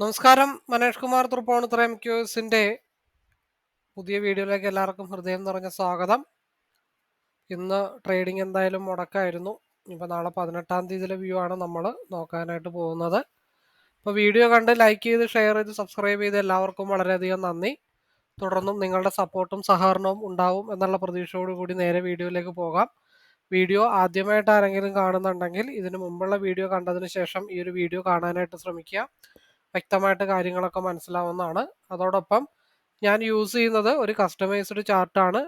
നമസ്കാരം മനേഷ് കുമാർ തൃപ്പോണിത്തുറ എം ക്യൂസിന്റെ പുതിയ വീഡിയോയിലേക്ക് എല്ലാവർക്കും ഹൃദയം നിറഞ്ഞ സ്വാഗതം. ഇന്ന് ട്രേഡിംഗ് എന്തായാലും മുടക്കായിരുന്നു. ഇപ്പൊ നാളെ പതിനെട്ടാം തീയതിയിലെ വ്യൂ ആണ് നമ്മൾ നോക്കാനായിട്ട് പോകുന്നത്. അപ്പോൾ വീഡിയോ കണ്ട് ലൈക്ക് ചെയ്ത് ഷെയർ ചെയ്ത് സബ്സ്ക്രൈബ് ചെയ്ത് എല്ലാവർക്കും വളരെയധികം നന്ദി. തുടർന്നും നിങ്ങളുടെ സപ്പോർട്ടും സഹകരണവും ഉണ്ടാവും എന്നുള്ള പ്രതീക്ഷയോടു കൂടി നേരെ വീഡിയോയിലേക്ക് പോകാം. വീഡിയോ ആദ്യമായിട്ട് ആരെങ്കിലും കാണുന്നുണ്ടെങ്കിൽ ഇതിനു മുമ്പുള്ള വീഡിയോ കണ്ടതിന് ശേഷം ഈ ഒരു വീഡിയോ കാണാനായിട്ട് ശ്രമിക്കുക. വ്യക്തമായിട്ട് കാര്യങ്ങളൊക്കെ മനസ്സിലാവുന്നതാണ്. അതോടൊപ്പം ഞാൻ യൂസ് ചെയ്യുന്നത് ഒരു കസ്റ്റമൈസ്ഡ് ചാർട്ടാണ്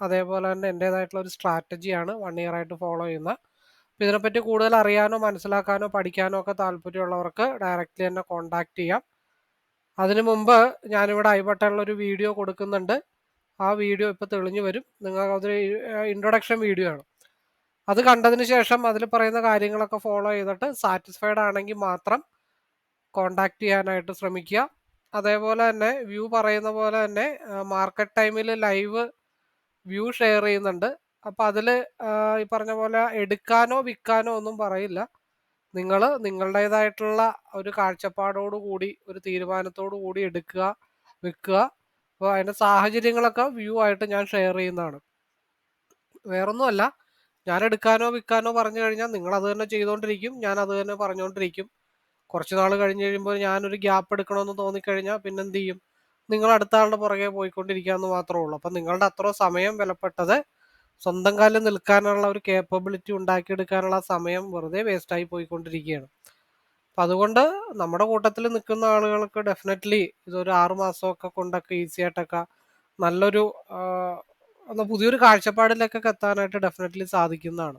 അതേപോലെ തന്നെ എന്റേതായിട്ടുള്ള ഒരു സ്ട്രാറ്റജിയാണ് വൺ ഇയർ ആയിട്ട് ഫോളോ ചെയ്യുന്ന. അപ്പോൾ ഇതിനെപ്പറ്റി കൂടുതൽ അറിയാനോ മനസ്സിലാക്കാനോ പഠിക്കാനോ ഒക്കെ താല്പര്യമുള്ളവർക്ക് ഡയറക്റ്റ്ലി എന്നെ കോൺടാക്ട് ചെയ്യാം. അതിനു മുമ്പ് ഞാനിവിടെ ഐ ബട്ടണിലൊരു വീഡിയോ കൊടുക്കുന്നുണ്ട്. ആ വീഡിയോ ഇപ്പോൾ തെളിഞ്ഞു വരും. നിങ്ങൾക്ക് അതൊരു ഇൻട്രൊഡക്ഷൻ വീഡിയോ ആണ്. അത് കണ്ടതിന് ശേഷം അതിൽ പറയുന്ന കാര്യങ്ങളൊക്കെ ഫോളോ ചെയ്തിട്ട് സാറ്റിസ്ഫൈഡ് ആണെങ്കിൽ മാത്രം കോണ്ടാക്ട് ചെയ്യാനായിട്ട് ശ്രമിക്കുക. അതേപോലെ തന്നെ വ്യൂ പറയുന്ന പോലെ തന്നെ മാർക്കറ്റ് ടൈമിൽ ലൈവ് വ്യൂ ഷെയർ ചെയ്യുന്നുണ്ട്. അപ്പോൾ അതിൽ ഈ പറഞ്ഞ പോലെ എടുക്കാനോ വിൽക്കാനോ ഒന്നും പറയില്ല. നിങ്ങൾ നിങ്ങളുടേതായിട്ടുള്ള ഒരു കാഴ്ചപ്പാടോട് കൂടി ഒരു തീരുമാനത്തോടു കൂടി എടുക്കുക വിൽക്കുക. അപ്പോൾ അതിന്റെ സാഹചര്യങ്ങളൊക്കെ വ്യൂ ആയിട്ട് ഞാൻ ഷെയർ ചെയ്യുന്നതാണ്. വേറൊന്നുമല്ല. ഞാൻ എടുക്കാനോ വിൽക്കാനോ പറഞ്ഞു കഴിഞ്ഞാൽ നിങ്ങൾ അത് തന്നെ ചെയ്തുകൊണ്ടിരിക്കും ഞാൻ അത് തന്നെ പറഞ്ഞുകൊണ്ടിരിക്കും കുറച്ച് നാൾ കഴിഞ്ഞ് കഴിയുമ്പോൾ ഞാനൊരു ഗ്യാപ്പ് എടുക്കണമെന്ന് തോന്നിക്കഴിഞ്ഞാൽ പിന്നെ എന്ത് ചെയ്യും നിങ്ങൾ അടുത്ത ആളുടെ പുറകെ പോയിക്കൊണ്ടിരിക്കുക എന്ന് മാത്രമേ ഉള്ളൂ. അപ്പം നിങ്ങളുടെ അത്ര സമയം വിലപ്പെട്ടത് സ്വന്തം കാലിൽ നിൽക്കാനുള്ള ഒരു കേപ്പബിലിറ്റി ഉണ്ടാക്കിയെടുക്കാനുള്ള സമയം വെറുതെ വേസ്റ്റായി പോയിക്കൊണ്ടിരിക്കുകയാണ്. അപ്പം അതുകൊണ്ട് നമ്മുടെ കൂട്ടത്തിൽ നിൽക്കുന്ന ആളുകൾക്ക് ഡെഫിനറ്റ്ലി ഇതൊരു ആറുമാസമൊക്കെ കൊണ്ടൊക്കെ ഈസി ആയിട്ടൊക്കെ നല്ലൊരു പുതിയൊരു കാഴ്ചപ്പാടിലേക്കൊക്കെ എത്താനായിട്ട് ഡെഫിനറ്റ്ലി സാധിക്കുന്നതാണ്.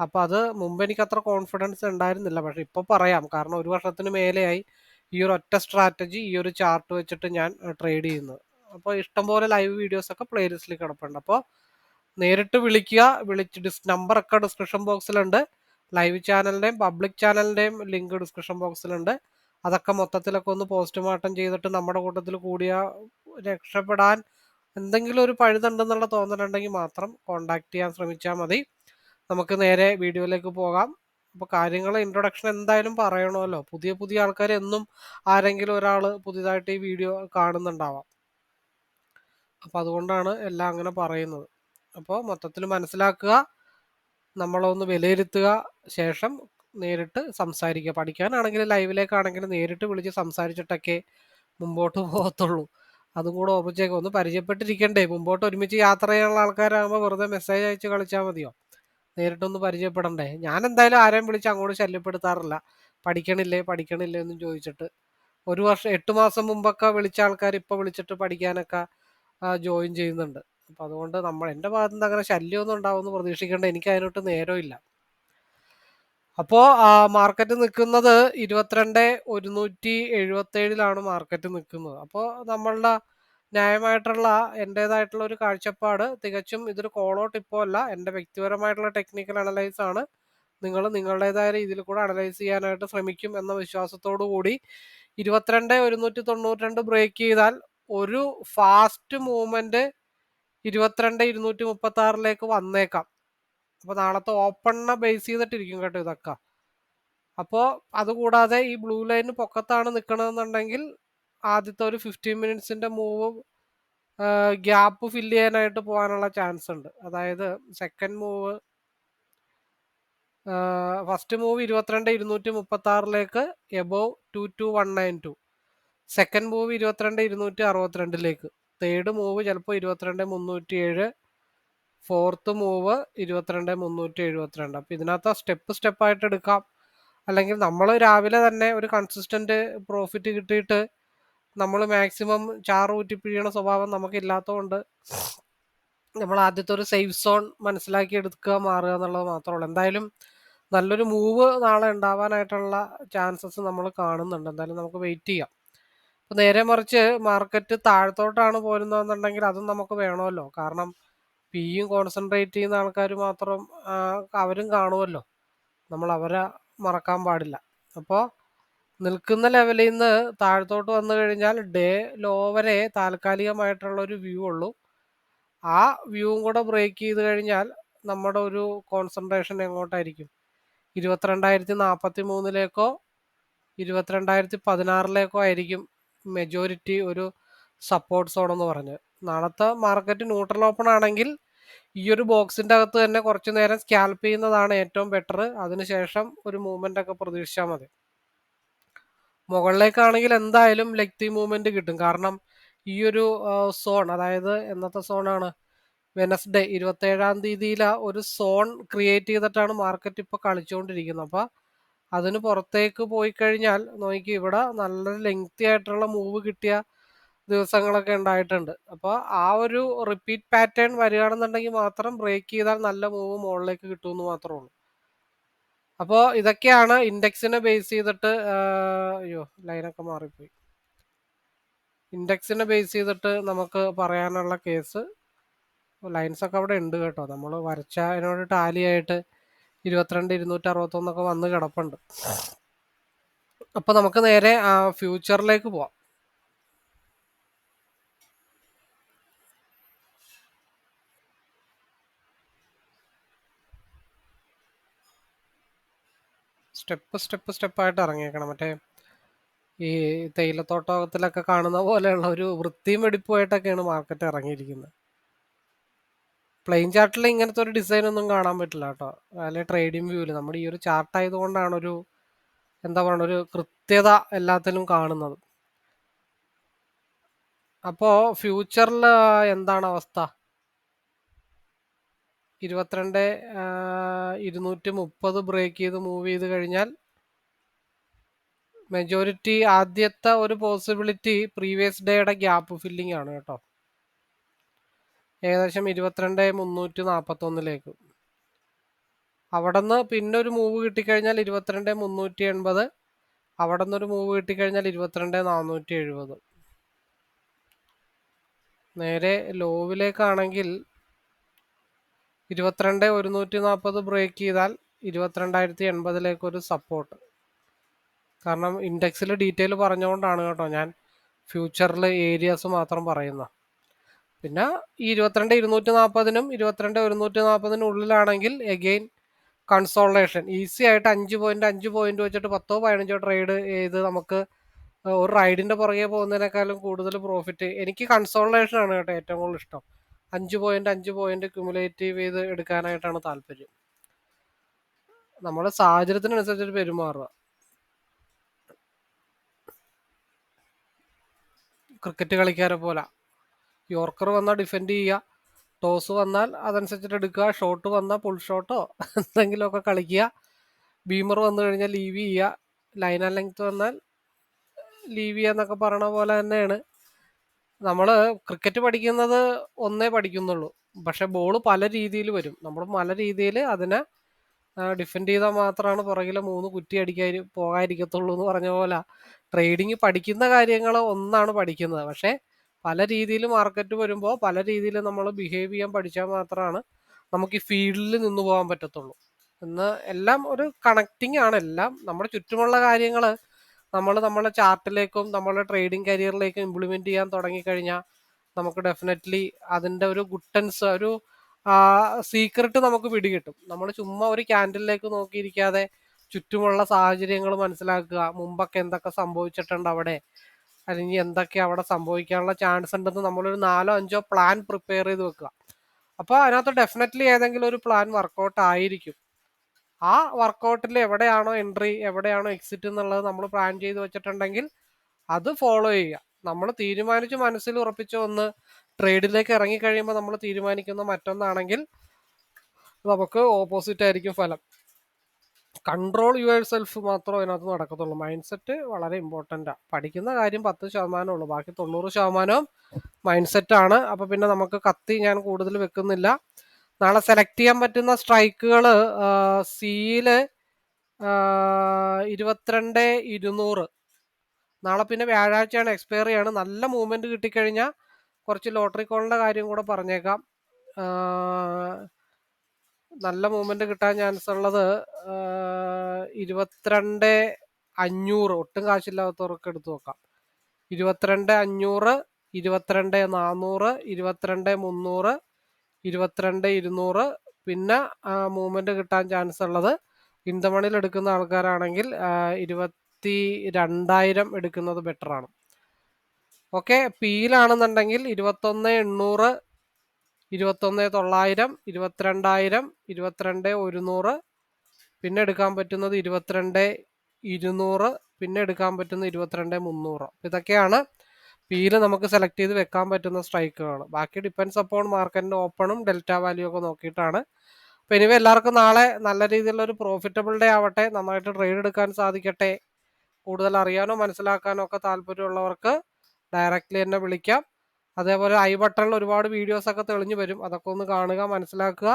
അപ്പോൾ അത് മുമ്പ് എനിക്ക് അത്ര കോൺഫിഡൻസ് ഉണ്ടായിരുന്നില്ല. പക്ഷെ ഇപ്പോൾ പറയാം. കാരണം ഒരു വർഷത്തിന് മേലെയായി ഈ ഒരു ഒറ്റ സ്ട്രാറ്റജി ഈ ഒരു ചാർട്ട് വെച്ചിട്ട് ഞാൻ ട്രേഡ് ചെയ്യുന്നത്. അപ്പോൾ ഇഷ്ടംപോലെ ലൈവ് വീഡിയോസ് ഒക്കെ പ്ലേലിസ്റ്റിൽ കിടപ്പുണ്ട്. അപ്പോൾ നേരിട്ട് വിളിക്കുക. വിളിച്ച് ഡിസ് നമ്പർ നമ്പറൊക്കെ ഡിസ്ക്രിപ്ഷൻ ബോക്സിലുണ്ട് ലൈവ് ചാനലിന്റെയും പബ്ലിക് ചാനലിന്റെയും ലിങ്ക് ഡിസ്ക്രിപ്ഷൻ ബോക്സിലുണ്ട് അതൊക്കെ മൊത്തത്തിലൊക്കെ ഒന്ന് പോസ്റ്റ്മോർട്ടം ചെയ്തിട്ട് നമ്മുടെ കൂട്ടത്തിൽ കൂടിയ രക്ഷപ്പെടാൻ എന്തെങ്കിലും ഒരു പഴുതുണ്ടെന്നുള്ള തോന്നലുണ്ടെങ്കിൽ മാത്രം കോണ്ടാക്ട് ചെയ്യാൻ ശ്രമിച്ചാൽ മതി. നമുക്ക് നേരെ വീഡിയോയിലേക്ക് പോകാം. അപ്പോൾ കാര്യങ്ങൾ ഇൻട്രൊഡക്ഷൻ എന്തായാലും പറയണമല്ലോ. പുതിയ പുതിയ ആൾക്കാർ എന്നും ആരെങ്കിലും ഒരാൾ പുതിയതായിട്ട് ഈ വീഡിയോ കാണുന്നുണ്ടാവാം. അപ്പോൾ അതുകൊണ്ടാണ് എല്ലാം അങ്ങനെ പറയുന്നത്. അപ്പോൾ മൊത്തത്തിൽ മനസ്സിലാക്കുക നമ്മളൊന്ന് വിലയിരുത്തുക ശേഷം നേരിട്ട് സംസാരിക്കുക. പഠിക്കാനാണെങ്കിൽ ലൈവിലേക്കാണെങ്കിൽ നേരിട്ട് വിളിച്ച് സംസാരിച്ചിട്ടൊക്കെ മുമ്പോട്ട് പോകത്തുള്ളൂ. അതും കൂടെ ഓർമ്മിച്ചേക്കും ഒന്ന് പരിചയപ്പെട്ടിരിക്കണ്ടേ? മുമ്പോട്ട് ഒരുമിച്ച് യാത്ര ചെയ്യാനുള്ള ആൾക്കാരാകുമ്പോൾ വെറുതെ മെസ്സേജ് അയച്ച് കളിച്ചാൽ മതിയോ? നേരിട്ടൊന്ന് പരിചയപ്പെടണ്ടേ? ഞാൻ എന്തായാലും ആരെയും വിളിച്ച് അങ്ങോട്ട് ശല്യപ്പെടുത്താറില്ല. പഠിക്കണില്ലേ? പഠിക്കണില്ലേ എന്നും ചോദിച്ചിട്ട്. ഒരു വർഷം എട്ട് മാസം മുമ്പൊക്കെ വിളിച്ച ആൾക്കാർ ഇപ്പോൾ വിളിച്ചിട്ട് പഠിക്കാനൊക്കെ ജോയിൻ ചെയ്യുന്നുണ്ട്. അപ്പോൾ അതുകൊണ്ട് നമ്മൾ എന്റെ ഭാഗത്തു നിന്ന് അങ്ങനെ ശല്യമൊന്നും ഉണ്ടാവുമെന്ന് പ്രതീക്ഷിക്കേണ്ട എനിക്ക് അതിനോട്ട് നേരമില്ല. അപ്പോൾ മാർക്കറ്റ് നിൽക്കുന്നത് ഇരുപത്തിരണ്ട് ഒരുന്നൂറ്റി എഴുപത്തേഴിലാണ് മാർക്കറ്റ് നിൽക്കുന്നത്. അപ്പോൾ നമ്മളുടെ ന്യായമായിട്ടുള്ള എന്റേതായിട്ടുള്ള ഒരു കാഴ്ചപ്പാട്. തികച്ചും ഇതൊരു കോളോ ടിപ്പോ അല്ല. എന്റെ വ്യക്തിപരമായിട്ടുള്ള ടെക്നിക്കൽ അനലൈസ് ആണ്. നിങ്ങൾ നിങ്ങളുടേതായ രീതിയിൽ കൂടെ അനലൈസ് ചെയ്യാനായിട്ട് ശ്രമിക്കും എന്ന വിശ്വാസത്തോടു കൂടി ഇരുപത്തിരണ്ട് ഒരുന്നൂറ്റി തൊണ്ണൂറ്റി രണ്ട് ബ്രേക്ക് ചെയ്താൽ ഒരു ഫാസ്റ്റ് മൂവ്മെന്റ് ഇരുപത്തിരണ്ട് ഇരുന്നൂറ്റി മുപ്പത്തി ആറിലേക്ക് വന്നേക്കാം. അപ്പോൾ നാളത്തെ ഓപ്പണിനെ ബേസ് ചെയ്തിട്ടിരിക്കും കേട്ടോ ഇതൊക്കെ. അപ്പോൾ അതുകൂടാതെ ഈ ബ്ലൂ ലൈന് പൊക്കത്താണ് നിൽക്കണമെന്നുണ്ടെങ്കിൽ ആദ്യത്തെ ഒരു ഫിഫ്റ്റീൻ മിനിറ്റ്സിന്റെ മൂവ് ഗ്യാപ്പ് ഫില്ല് ചെയ്യാനായിട്ട് പോകാനുള്ള ചാൻസ് ഉണ്ട്. അതായത് സെക്കൻഡ് മൂവ് ഫസ്റ്റ് മൂവ് ഇരുപത്തിരണ്ട് ഇരുന്നൂറ്റി മുപ്പത്തി ആറിലേക്ക് above two two one nine two second move ഇരുപത്തിരണ്ട് ഇരുന്നൂറ്റി അറുപത്തിരണ്ടിലേക്ക് തേർഡ് മൂവ് ചിലപ്പോൾ ഇരുപത്തിരണ്ട് മുന്നൂറ്റി ഏഴ് ഫോർത്ത് മൂവ് ഇരുപത്തിരണ്ട് മുന്നൂറ്റി എഴുപത്തിരണ്ട് അപ്പോൾ ഇതിനകത്ത് സ്റ്റെപ്പ് സ്റ്റെപ്പായിട്ട് എടുക്കാം. അല്ലെങ്കിൽ നമ്മൾ രാവിലെ തന്നെ ഒരു കൺസിസ്റ്റന്റ് പ്രോഫിറ്റ് കിട്ടിയിട്ട് നമ്മൾ മാക്സിമം ചാറ് ഊറ്റിപ്പിഴിയണ സ്വഭാവം നമുക്കില്ലാത്തതുകൊണ്ട് നമ്മൾ ആദ്യത്തെ ഒരു സേഫ് സോൺ മനസ്സിലാക്കി എടുക്കുക മാറുക എന്നുള്ളത് മാത്രമേ എന്തായാലും നല്ലൊരു മൂവ് നാളെ ഉണ്ടാവാനായിട്ടുള്ള ചാൻസസ് നമ്മൾ കാണുന്നുണ്ട്. എന്തായാലും നമുക്ക് വെയിറ്റ് ചെയ്യാം. അപ്പോൾ നേരെ മറിച്ച് മാർക്കറ്റ് താഴത്തോട്ടാണ് പോരുന്നതെന്നുണ്ടെങ്കിൽ അതും നമുക്ക് വേണമല്ലോ. കാരണം പിയും കോൺസെൻട്രേറ്റ് ചെയ്യുന്ന ആൾക്കാർ മാത്രം അവരും കാണുമല്ലോ. നമ്മൾ അവരെ മറക്കാൻ പാടില്ല. അപ്പോൾ നിൽക്കുന്ന ലെവലിൽ നിന്ന് താഴത്തോട്ട് വന്നു കഴിഞ്ഞാൽ ഡേ ലോ വരെ താൽക്കാലികമായിട്ടുള്ള ഒരു വ്യൂ ഉള്ളൂ. ആ വ്യൂവും കൂടെ ബ്രേക്ക് ചെയ്ത് കഴിഞ്ഞാൽ നമ്മുടെ ഒരു കോൺസെൻട്രേഷൻ എങ്ങോട്ടായിരിക്കും? ഇരുപത്തിരണ്ടായിരത്തി നാൽപ്പത്തി മൂന്നിലേക്കോ ഇരുപത്തിരണ്ടായിരത്തി പതിനാറിലേക്കോ ആയിരിക്കും മെജോറിറ്റി ഒരു സപ്പോർട്ട് സോൺ എന്ന് പറഞ്ഞ്. നാളത്തെ മാർക്കറ്റ് ന്യൂട്രൽ ഓപ്പൺ ആണെങ്കിൽ ഈ ഒരു ബോക്സിന്റെ അകത്ത് തന്നെ കുറച്ചു നേരം സ്കാൽപ്പ് ചെയ്യുന്നതാണ് ഏറ്റവും ബെറ്റർ അതിനുശേഷം ഒരു മൂവ്മെന്റ് ഒക്കെ പ്രതീക്ഷിച്ചാൽ മതി. മുകളിലേക്കാണെങ്കിൽ എന്തായാലും ലെഗ്തി മൂവ്മെന്റ് കിട്ടും. കാരണം ഈ ഒരു സോൺ അതായത് എന്നത്തെ സോണാണ് വെനസ്ഡേ ഇരുപത്തി ഏഴാം തീയതിയില ഒരു സോൺ ക്രിയേറ്റ് ചെയ്തിട്ടാണ് മാർക്കറ്റ് ഇപ്പൊ കളിച്ചുകൊണ്ടിരിക്കുന്നത് അപ്പോൾ അതിന് പുറത്തേക്ക് പോയി കഴിഞ്ഞാൽ നോക്കി ഇവിടെ നല്ല ലെങ്തി ആയിട്ടുള്ള മൂവ് കിട്ടിയ ദിവസങ്ങളൊക്കെ ഉണ്ടായിട്ടുണ്ട്. അപ്പോൾ ആ ഒരു റിപ്പീറ്റ് പാറ്റേൺ വരികയാണെന്നുണ്ടെങ്കിൽ മാത്രം ബ്രേക്ക് ചെയ്താൽ നല്ല മൂവ് മുകളിലേക്ക് കിട്ടുമെന്ന് മാത്രമേ ഉള്ളൂ. അപ്പോൾ ഇതൊക്കെയാണ് ഇൻഡെക്സിനെ ബേസ് ചെയ്തിട്ട് അയ്യോ ലൈനൊക്കെ മാറിപ്പോയി. ഇൻഡെക്സിനെ ബേസ് ചെയ്തിട്ട് നമുക്ക് പറയാനുള്ള കേസ് ലൈൻസ് ഒക്കെ അവിടെ ഉണ്ട് കേട്ടോ. നമ്മൾ വരച്ച അതിനോട് ടാലി ആയിട്ട് ഇരുപത്തിരണ്ട് ഇരുന്നൂറ്റി അറുപത്തൊന്നൊക്കെ വന്ന് കിടപ്പുണ്ട്. അപ്പോൾ നമുക്ക് നേരെ ഫ്യൂച്ചറിലേക്ക് പോവാം. സ്റ്റെപ്പ് സ്റ്റെപ്പ് സ്റ്റെപ്പായിട്ട് ഇറങ്ങിയേക്കണം. മറ്റേ ഈ തേയിലത്തോട്ടത്തിലൊക്കെ കാണുന്ന പോലെയുള്ള ഒരു വൃത്തിയും വെടിപ്പുമായിട്ടൊക്കെയാണ് മാർക്കറ്റ് ഇറങ്ങിയിരിക്കുന്നത്. പ്ലെയിൻ ചാർട്ടിൽ ഇങ്ങനത്തെ ഒരു ഡിസൈൻ ഒന്നും കാണാൻ പറ്റില്ല കേട്ടോ. അല്ലെ ട്രേഡിംഗ് വ്യൂവിൽ നമ്മുടെ ഈ ഒരു ചാർട്ട് ആയതുകൊണ്ടാണ് ഒരു എന്താ പറയുക ഒരു കൃത്യത എല്ലാത്തിലും കാണുന്നത്. അപ്പോ ഫ്യൂച്ചറിൽ എന്താണ് അവസ്ഥ? ഇരുപത്തിരണ്ട് ഇരുന്നൂറ്റി മുപ്പത് ബ്രേക്ക് ചെയ്ത് മൂവ് ചെയ്ത് കഴിഞ്ഞാൽ മെജോറിറ്റി ആദ്യത്തെ ഒരു പോസിബിലിറ്റി പ്രീവിയസ് ഡേയുടെ ഗ്യാപ്പ് ഫില്ലിംഗ് ആണ് കേട്ടോ. ഏകദേശം ഇരുപത്തിരണ്ട് മുന്നൂറ്റി നാൽപ്പത്തൊന്നിലേക്ക് അവിടെ നിന്ന് പിന്നെ ഒരു മൂവ് കിട്ടിക്കഴിഞ്ഞാൽ ഇരുപത്തിരണ്ട് മുന്നൂറ്റി എൺപത് അവിടെ നിന്നൊരു മൂവ് കിട്ടിക്കഴിഞ്ഞാൽ ഇരുപത്തിരണ്ട് നാനൂറ്റി എഴുപത് നേരെ ലോവിലേക്കാണെങ്കിൽ ഇരുപത്തിരണ്ട് ഒരുന്നൂറ്റി നാൽപ്പത് ബ്രേക്ക് ചെയ്താൽ ഇരുപത്തിരണ്ടായിരത്തി എൺപതിലേക്ക് ഒരു സപ്പോർട്ട് കാരണം ഇൻഡെക്സിൽ ഡീറ്റെയിൽ പറഞ്ഞുകൊണ്ടാണ് കേട്ടോ ഞാൻ ഫ്യൂച്ചറിൽ ഏരിയാസ് മാത്രം പറയുന്നത്. പിന്നെ ഈ ഇരുപത്തിരണ്ട് ഇരുന്നൂറ്റി നാൽപ്പതിനും ഇരുപത്തിരണ്ട് ഒരുന്നൂറ്റി നാൽപ്പതിനും ഉള്ളിലാണെങ്കിൽ എഗെയിൻ കൺസോൾട്ടേഷൻ ഈസി ആയിട്ട് അഞ്ച് പോയിന്റ് അഞ്ച് പോയിന്റ് വെച്ചിട്ട് പത്തോ പതിനഞ്ചോ ട്രേഡ് ചെയ്ത് നമുക്ക് ഒരു റൈഡിന്റെ പുറകെ പോകുന്നതിനേക്കാളും കൂടുതൽ പ്രോഫിറ്റ് എനിക്ക് കൺസോൾട്ടേഷൻ ആണ് കേട്ടോ ഏറ്റവും കൂടുതൽ ഇഷ്ടം. അഞ്ച് പോയിന്റ് അഞ്ച് പോയിന്റ് ക്യുമുലേറ്റീവ് ചെയ്ത് എടുക്കാനായിട്ടാണ് താല്പര്യം. നമ്മുടെ സാഹചര്യത്തിനനുസരിച്ചിട്ട് പെരുമാറുക. ക്രിക്കറ്റ് കളിക്കാരെ പോലെ. യോർക്കർ വന്നാൽ ഡിഫെൻഡ് ചെയ്യുക. ടോസ് വന്നാൽ അതനുസരിച്ചിട്ട് എടുക്കുക. ഷോട്ട് വന്നാൽ പുൾ ഷോട്ടോ എന്തെങ്കിലുമൊക്കെ കളിക്കുക. ബീമർ വന്നു കഴിഞ്ഞാൽ ലീവ് ചെയ്യുക. ലൈൻ ലെങ്ത് വന്നാൽ ലീവ് ചെയ്യുക എന്നൊക്കെ പറയണ പോലെ തന്നെയാണ്. നമ്മൾ ക്രിക്കറ്റ് പഠിക്കുന്നത് ഒന്നേ പഠിക്കുന്നുള്ളൂ. പക്ഷെ ബോൾ പല രീതിയിൽ വരും. നമ്മൾ പല രീതിയിൽ അതിനെ ഡിഫെൻഡ് ചെയ്താൽ മാത്രമാണ് പുറകിലെ മൂന്ന് കുറ്റി അടിക്കാൻ പോകാതിരിക്കത്തുള്ളൂ എന്ന് പറഞ്ഞ പോലെ. ട്രേഡിങ് പഠിക്കുന്ന കാര്യങ്ങൾ ഒന്നാണ് പഠിക്കുന്നത്. പക്ഷേ പല രീതിയിൽ മാർക്കറ്റ് വരുമ്പോൾ പല രീതിയിൽ നമ്മൾ ബിഹേവ് ചെയ്യാൻ പഠിച്ചാൽ മാത്രമാണ് നമുക്ക് ഈ ഫീൽഡിൽ നിന്ന് പോകാൻ പറ്റത്തുള്ളൂ. എന്ന് എല്ലാം ഒരു കണക്റ്റിംഗ് ആണ് എല്ലാം നമ്മുടെ ചുറ്റുമുള്ള കാര്യങ്ങൾ നമ്മൾ നമ്മളെ ചാർട്ടിലേക്കും നമ്മളെ ട്രേഡിംഗ് കരിയറിലേക്കും ഇംപ്ലിമെന്റ് ചെയ്യാൻ തുടങ്ങിക്കഴിഞ്ഞാൽ നമുക്ക് ഡെഫിനറ്റ്ലി അതിന്റെ ഒരു ഗുട്ടൻസ് ഒരു സീക്രട്ട് നമുക്ക് പിടികിട്ടും. നമ്മൾ ചുമ്മാ ഒരു ക്യാൻഡിലേക്ക് നോക്കിയിരിക്കാതെ ചുറ്റുമുള്ള സാഹചര്യങ്ങൾ മനസ്സിലാക്കുക. മുമ്പൊക്കെ എന്തൊക്കെ സംഭവിച്ചിട്ടുണ്ട് അവിടെ? അല്ലെങ്കിൽ എന്തൊക്കെ അവിടെ സംഭവിക്കാനുള്ള ചാൻസ് ഉണ്ടെന്ന് നമ്മളൊരു നാലോ അഞ്ചോ പ്ലാൻ പ്രിപ്പയർ ചെയ്ത് വെക്കുക. അപ്പോൾ അതിനകത്ത് ഡെഫിനറ്റ്ലി ഏതെങ്കിലും ഒരു പ്ലാൻ വർക്കൗട്ട് ആയിരിക്കും. ആ വർക്കൗട്ടിൽ എവിടെയാണോ എൻട്രി എവിടെയാണോ എക്സിറ്റ് എന്നുള്ളത് നമ്മൾ പ്ലാൻ ചെയ്ത് വെച്ചിട്ടുണ്ടെങ്കിൽ അത് ഫോളോ ചെയ്യുക. നമ്മൾ തീരുമാനിച്ച് മനസ്സിൽ ഉറപ്പിച്ച ഒന്ന് ട്രേഡിലേക്ക് ഇറങ്ങി കഴിയുമ്പോൾ നമ്മൾ തീരുമാനിക്കുന്ന മറ്റൊന്നാണെങ്കിൽ നമുക്ക് ഓപ്പോസിറ്റ് ആയിരിക്കും ഫലം. കൺട്രോൾ യുവർ സെൽഫ് മാത്രമേ അതിനകത്ത് നടക്കത്തുള്ളൂ. മൈൻഡ് സെറ്റ് വളരെ ഇമ്പോർട്ടന്റാണ് പഠിക്കുന്ന കാര്യം പത്ത് ശതമാനമേ ഉള്ളൂ. ബാക്കി തൊണ്ണൂറ് ശതമാനവും മൈൻഡ് സെറ്റാണ് അപ്പോൾ പിന്നെ നമുക്ക് കത്തി ഞാൻ കൂടുതൽ വെക്കുന്നില്ല. നാളെ സെലക്ട് ചെയ്യാൻ പറ്റുന്ന സ്ട്രൈക്കുകൾ സിയിൽ ഇരുപത്തിരണ്ട് ഇരുന്നൂറ്. നാളെ പിന്നെ വ്യാഴാഴ്ചയാണ് എക്സ്പയർ ചെയ്യാണ് നല്ല മൂവ്മെന്റ് കിട്ടിക്കഴിഞ്ഞാൽ കുറച്ച് ലോട്ടറി കോളിന്റെ കാര്യം കൂടെ പറഞ്ഞേക്കാം. നല്ല മൂവ്മെന്റ് കിട്ടാൻ ചാൻസ് ഉള്ളത് ഇരുപത്തിരണ്ട് അഞ്ഞൂറ്. ഒട്ടും കാശില്ലാത്തവർക്ക് എടുത്തു നോക്കാം. ഇരുപത്തിരണ്ട് അഞ്ഞൂറ് ഇരുപത്തിരണ്ട് നാന്നൂറ് ഇരുപത്തിരണ്ട് മുന്നൂറ് ഇരുപത്തിരണ്ട് ഇരുന്നൂറ്. പിന്നെ മൂവ്മെന്റ് കിട്ടാൻ ചാൻസ് ഉള്ളത് ഇന്തമണിയിൽ എടുക്കുന്ന ആൾക്കാരാണെങ്കിൽ ഇരുപത്തി രണ്ടായിരം എടുക്കുന്നത് ബെറ്റർ ആണ്. ഓക്കെ പിയിലാണെന്നുണ്ടെങ്കിൽ ഇരുപത്തൊന്ന് എണ്ണൂറ് ഇരുപത്തൊന്ന് തൊള്ളായിരം ഇരുപത്തിരണ്ടായിരം ഇരുപത്തിരണ്ട് ഒരുന്നൂറ്. പിന്നെ എടുക്കാൻ പറ്റുന്നത് ഇരുപത്തിരണ്ട് ഇരുന്നൂറ് പിന്നെ എടുക്കാൻ പറ്റുന്ന ഇരുപത്തിരണ്ട് മുന്നൂറ്. ഇതൊക്കെയാണ് പിയിൽ നമുക്ക് സെലക്ട് ചെയ്ത് വെക്കാൻ പറ്റുന്ന സ്ട്രൈക്കുകളാണ് ബാക്കി ഡിപ്പെൻസ് അപ്പോൺ മാർക്കറ്റിന്റെ ഓപ്പണും ഡെൽറ്റ വാല്യൂ ഒക്കെ നോക്കിയിട്ടാണ്. അപ്പോൾ ഇനിവേ എല്ലാവർക്കും നാളെ നല്ല രീതിയിലുള്ള ഒരു പ്രോഫിറ്റബിൾ ഡേ ആവട്ടെ. നന്നായിട്ട് ട്രേഡ് എടുക്കാൻ സാധിക്കട്ടെ. കൂടുതൽ അറിയാനോ മനസ്സിലാക്കാനോ ഒക്കെ താല്പര്യമുള്ളവർക്ക് ഡയറക്റ്റ്ലി എന്നെ വിളിക്കാം. അതേപോലെ ഐ ബട്ടണിൽ ഒരുപാട് വീഡിയോസ് ഒക്കെ തെളിഞ്ഞു വരും. അതൊക്കെ ഒന്ന് കാണുക മനസ്സിലാക്കുക.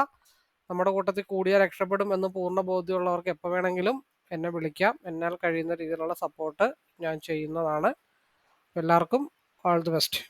നമ്മുടെ കൂട്ടത്തിൽ കൂടിയാൽ രക്ഷപ്പെടും എന്ന് പൂർണ ബോധ്യമുള്ളവർക്ക് എപ്പോൾ വേണമെങ്കിലും എന്നെ വിളിക്കാം. എന്നാൽ കഴിയുന്ന രീതിയിലുള്ള സപ്പോർട്ട് ഞാൻ ചെയ്യുന്നതാണ്. എല്ലാവർക്കും All the best.